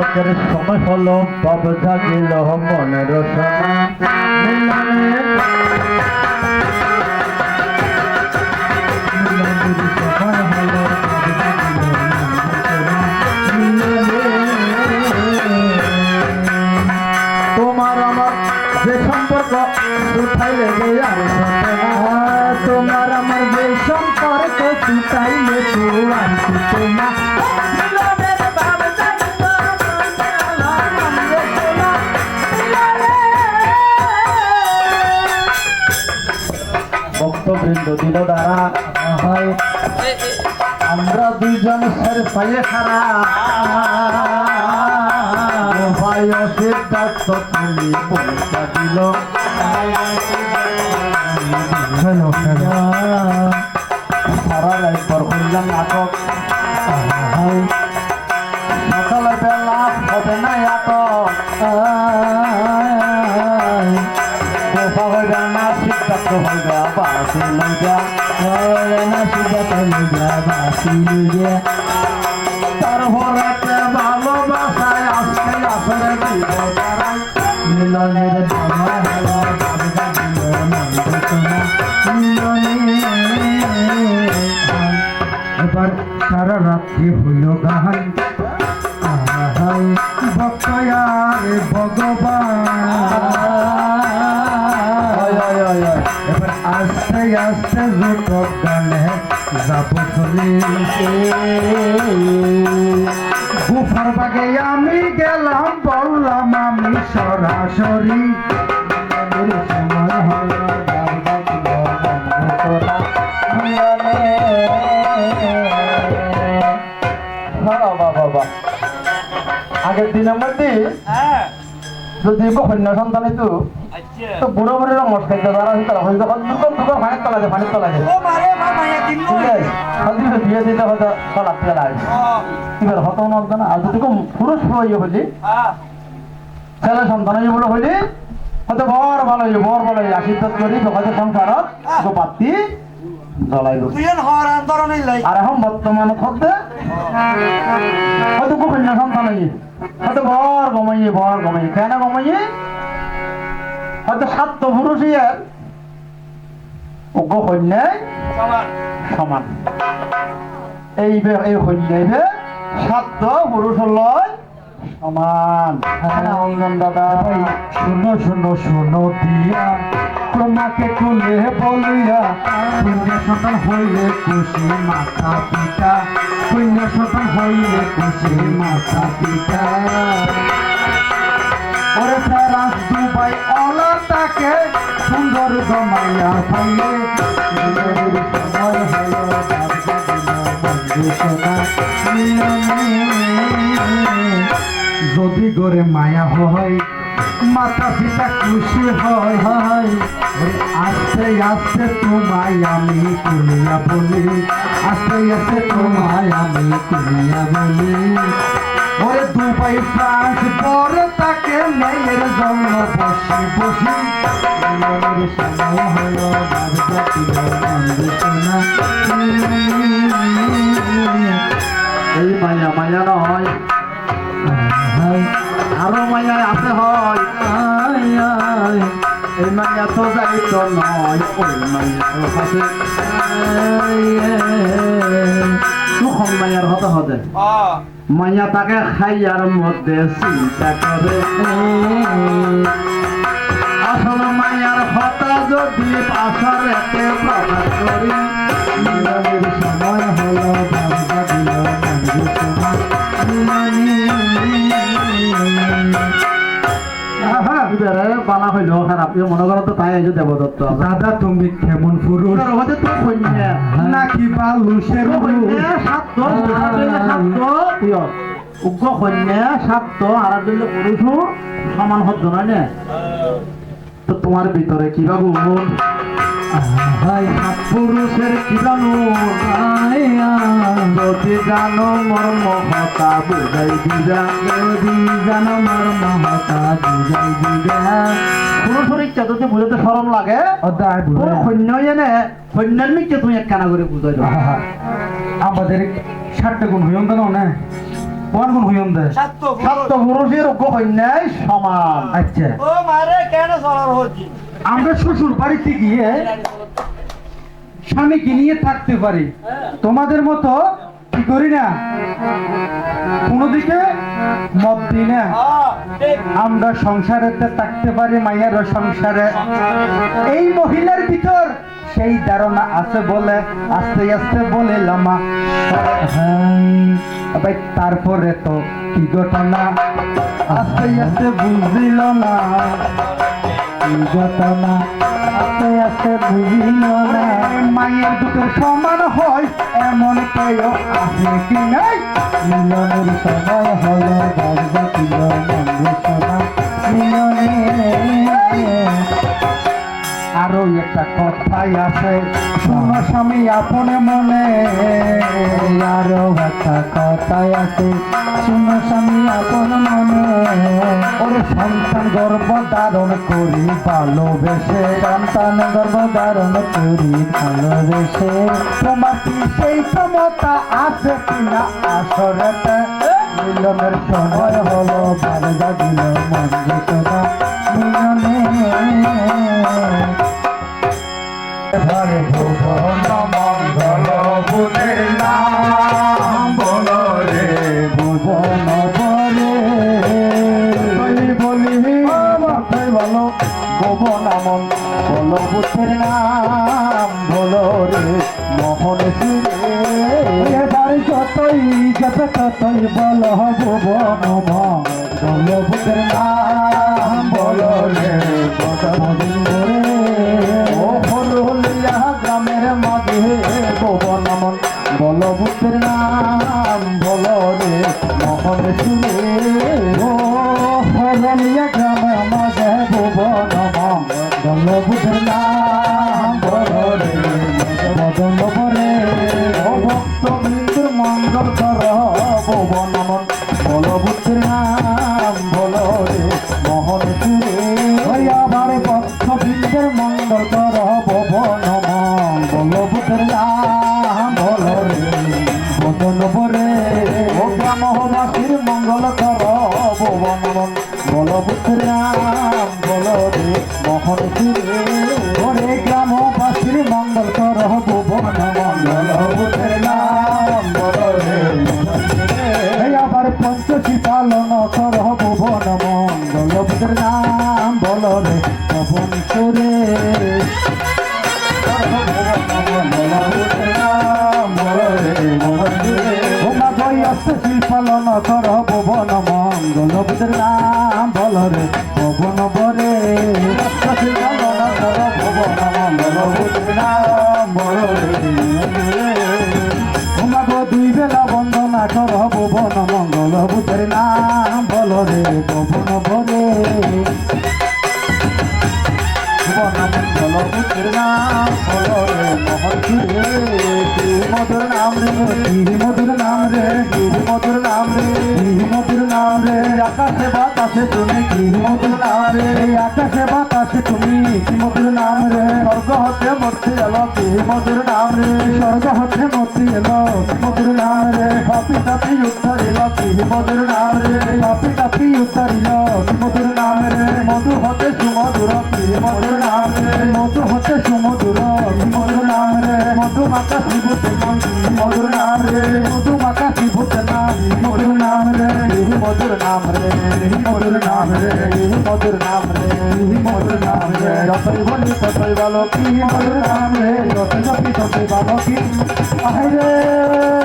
নাটকের সময় হলো বাব জাগিল মনের। তোমার আমার যে সম্পর্ক উঠাইলে। তোমার আমার যে সম্পর্ক উঠাইলে তো ভক্তবৃন্দ দিল দ্বারা হয়। আমরা দুইজন স্যার পাইয়ে ভাই সিদ্ধার্থ তুমি পরীক্ষা দিল। সারা রাত পর নাটক। সকালে বেলা হবে না আটক কোথা হইবে না সিদ্ধার্থ হইবে না সিদ্ধার্থ লইয়া বাসি লইয়া তারপরে ভালোবাসায় আসতে এবার সারা রাত্রি হইল বকয়ার ভগবান আস্তে জোটক যাব গুফার বাগে আমি গেলাম বললাম আমি সরাসরি আগের দিনের মধ্যে হ্যাঁ যদি কন্যা সন্তান তো আচ্ছা। তো বুড়ো বুড়ি রঙ খাইতে তারা হয়তো হয়ে যখন দুর্গম দুর্গম ফানির তলা যায় ফানির তলা যায় আছে হলদি বিয়ে দিতে হয়তো তলা দিয়ে লাগে এবার হত নয় না আর যদি পুরুষ হইয়ে হইলি ছেলে সন্তান হইয়ে বলে হইলি হয়তো বড় ভালো হইবে বড় ভালো হইবে আশীর্বাদ করি হয়তো সংসার বাতি জ্বলাই দিল। তুই হর আর এখন বর্তমানে থাকতে হয়তো কন্যা সন্তান হইয়ে হয়তো বর গমাইয়ে বর গমাইয়ে কেন গমাইয়ে হয়তো সাত পুরুষ ইয়ার উগ্র কন্যায় সমান। এই এই সৈন্যাইবে সাত পুরুষ লয় সমান। অঞ্জন দাদা শুনো শুনো শুনো দিয়া। তোমাকে তুলে বলিয়া কন্যা সন্তান হইলে খুশি মাথা পিতা কন্যা সন্তান হইলে খুশি মাথা পিতা ওরে ফেরাস দুবাই অলা তাকে সুন্দর গমাইয়া পাইলে সময় হলো। যদি গরে মায়া হয় মাতা পিতা খুশি হয় আস্তে আস্তে তোমায় আমি তুলিয়া বলি, আস্তে আস্তে তোমায় আমি তুলিয়া বলি। ওরে দুবাই ফ্রান্স পরে তাকে মেয়ের জন্য বসি বসি। এই মায়া মায়া নয়। আরও মায়া আছে হয়। এই মায়া তো যাইত নয়। ওই মায়ার কাছে সুখন মায়ার হতে হতে হ্যাঁ মায়া তাকে খাইয়ার মধ্যে চিন্তা করে। আসল মায়ার হতা যদি পাশার এতে প্রকাশ করি হইল খারাপ ইয়ে মনে করো তো তাই আইছো দেবদত্ত দাদা তুমি কেমন পুরুষ? হতে তো নাকি বালুসের কন্যা সাত সাত উগ্র কন্যা সাত আর দিলে পুরুষ সমান হতো না তো তোমার ভিতরে কি বাবু হাই পুরুষের কি জানো যদি জানো মর্ম হতা বুঝাই দিবা যদি জানো মার মমতা বুঝাই দিবা পুরুষের ইচ্ছা যদি বুঝাতে সরম লাগে অদায় তোর বুঝাই সৈন্য এনে সৈন্যের নিচে তুমি এক কানা করে বুঝাই দাও। আমাদের ষাটটা গুণ হইম কেন না কোন কোন হইম দে? সমান। আচ্ছা। ও মারে কেন চলার হচ্ছি আমরা শ্বশুর বাড়িতে গিয়ে স্বামীকে নিয়ে থাকতে পারি। তোমাদের মতো কি করি না। কোনো দিকে মত দিই না। হ্যাঁ আমরা সংসারেতে থাকতে পারি মায়ের সংসারে। এই মহিলার ভিতর সেই ধারণা আছে বলে, আস্তে আস্তে বলে লামা। ভাই তারপরে তো কি ঘটনা? আস্তে আস্তে বুঝিল না ঘটনা আস্তে আস্তে বুঝিল না মায়ের দুটোর সমান হয়, এমন কেউ আছে কি নাই? মিলনের সময় হলো মিলনের আরও একটা কথাই আছে। শোনো স্বামী, আপনে মনে আরও একটা কথাই আছে। শোনো স্বামী, আপন মনে ওরে সন্তান গর্ভ ধারণ করি, ভালোবেসে। সন্তান গর্ভ ধারণ করি, ভালোবেসে। তোমার কি সেই ক্ষমতা আছে কিনা আসরেতে মিলনের সময় হলো ভালো দিল মন্দির মিলনে বুধে নাম বলো রে মোহন এবার যতই যাবে ততই বলো ভুবন বলো বুধের নাম বলো রে ভুবন রে ও হরুলিয়া গ্রামের মাঝে ভুবন আমন বল বুদ্ধের নাম, বল রে মোহন সুরে পালন কর ভুবন মঙ্গল বুদ্ধের নাম বল রে, ভবন বরে। পালন কর ভুবন মঙ্গল বুদ্ধের নাম বল রে। তোমাকে দুই বেলা বন্দনা কর ভুবন মঙ্গল বুদ্ধের নাম বল রে বরে। ভুবন মঙ্গল বুদ্ধের নাম বল রে মধুর নাম রে কি মধুর নাম রে কি মধুর নাম রে কি মধুর নাম রে আকাশে বাতাসে তুমি কি মধুর নাম রে আকাশে বাতাসে তুমি কি মধুর নাম রে স্বর্গ হতে মূর্তি এলো কি মধুর নাম রে স্বর্গ হতে মূর্তি এলো মধুর নাম রে পাপি তাপি উত্তর এলো মধুর নাম রে পাপি তাপি উত্তর এলো কি মধুর নাম রে মধু হতে সুমধুর কি মধুর নাম রে মধু হতে সুমধুর মাতা বিভূত মধুর নাম রে। মধু মাতা বিভূত নাম, মধুর নাম রে। মধুর নাম রে মধুর নাম রে। মধুর নাম রে মধুর নাম রে। যতই বলি ততই ভালো কি, মধুর নাম রে। যত জপি ততই ভালো কি। আহে রে।